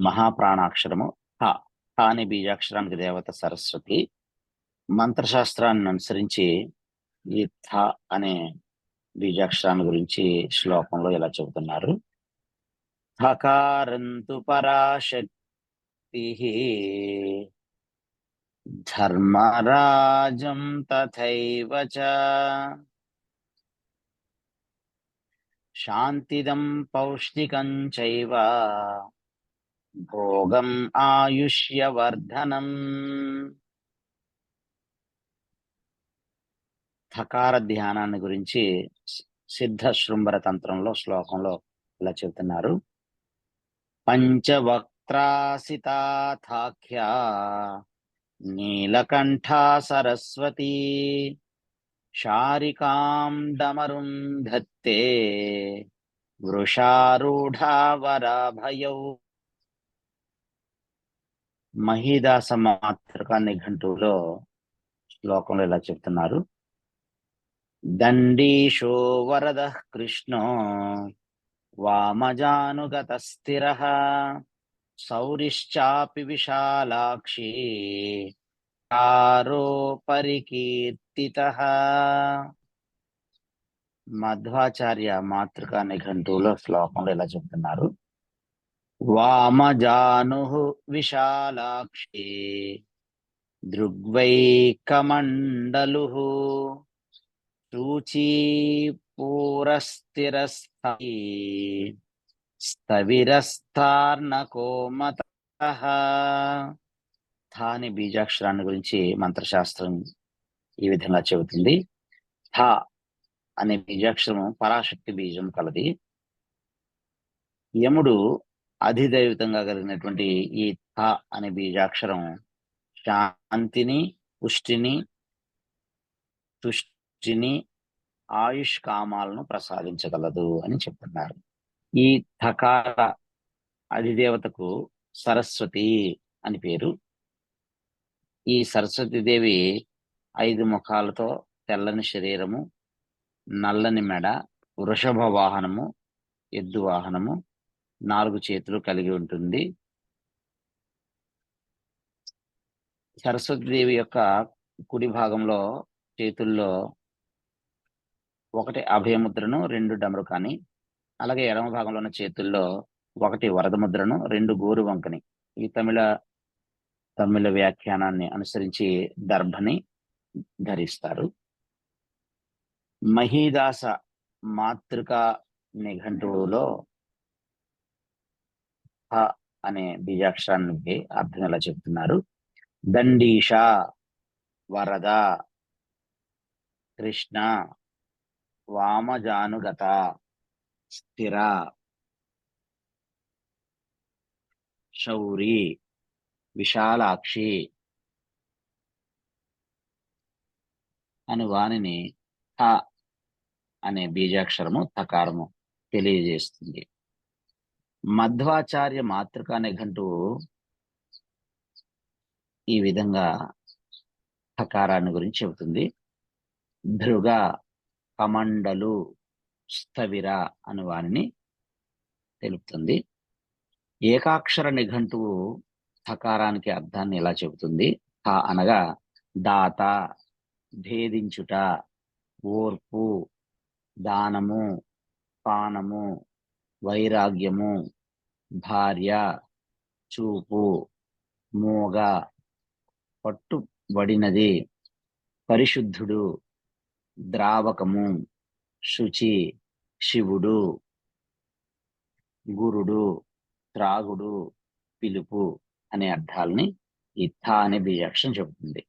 మహాప్రాణాక్షరము. హ హ అనే బీజాక్షరానికి దేవత సరస్వతి. మంత్రశాస్త్రాన్ని అనుసరించి ఈ థ అనే బీజాక్షరాన్ని గురించి శ్లోకంలో ఇలా చెబుతున్నారు. థకారంతు పరాశక్తి ధర్మరాజం తథైవ చ శాంతిదం పౌష్టికం చైవ భోగం ఆయుష్యవర్ధనం. థకార ధ్యానాన్ని గురించి సిద్ధ శృంభర తంత్రంలో శ్లోకంలో ఇలా చెబుతున్నారు. పంచవక్త్రాసితాథాఖ్య నీలకంఠా సరస్వతి శారికాం డమరుం ధత్తే వృషారూఢావరాభయౌ మహీదాస మాతృక నిఘంటువులో శ్లోకంలో ఇలా చెప్తున్నారు. దండీషో వరద కృష్ణో వామజానుగత స్థిర సౌరిశ్చాపి విశాలాక్షి కారో పరికీర్తిత మధ్వాచార్య మాతృక నిఘంటువులో శ్లోకంలో ఇలా చెప్తున్నారు. వామజాను విశాలాక్షి దృగ్వైకమండలు శూచీ పూరస్థిరస్థి స్థవిరస్థార్ణకోమత థాని బీజాక్షరాన్ని గురించి మంత్రశాస్త్రం ఈ విధంగా చెబుతుంది. థ అనే బీజాక్షరం పరాశక్తి బీజం కలది. యముడు అధిదైవితంగా కలిగినటువంటి ఈ థ అనే బీజాక్షరం శాంతిని పుష్టిని తుష్టిని ఆయుష్ కామాలను ప్రసాదించగలదు అని చెప్తున్నారు. ఈ థకార అధిదేవతకు సరస్వతి అని పేరు. ఈ సరస్వతి దేవి ఐదు ముఖాలతో తెల్లని శరీరము నల్లని మెడ వృషభ వాహనము ఎద్దు వాహనము నాలుగు చేతులు కలిగి ఉంటుంది. సరస్వతి దేవి యొక్క కుడి భాగంలో చేతుల్లో ఒకటి అభయముద్రను రెండు డమరుకాని అలాగే ఎడమ భాగంలో ఉన్న చేతుల్లో ఒకటి వరద ముద్రను రెండు గోరు వంకని ఈ తమిళ తమిళ వ్యాఖ్యానాన్ని అనుసరించి దర్భని ధరిస్తారు. మహీదాస మాతృక నిఘంటువులో హ అనే బీజాక్షరానికి అర్థం ఎలా చెప్తున్నారు. దండీష వరద కృష్ణ వామజానుగత స్థిర శౌరి విశాలాక్షి అని వానిని హ అనే బీజాక్షరము తకారము తెలియజేస్తుంది. మధ్వాచార్య మాతృక నిఘంటువు ఈ విధంగా హకారాన్ని గురించి చెబుతుంది. భృగ కమండలు స్థవిర అని వారిని తెలుపుతుంది. ఏకాక్షర నిఘంటువు హకారానికి అర్థాన్ని ఎలా చెబుతుంది. హ అనగా దాత భేదించుట ఓర్పు దానము పానము వైరాగ్యము భార్య చూపు మూగ పట్టుబడినది పరిశుద్ధుడు ద్రావకము శుచి శివుడు గురుడు త్రాగుడు పిలుపు అనే అర్థాలని ఈ థ అనే బీజాక్షరం చెబుతుంది.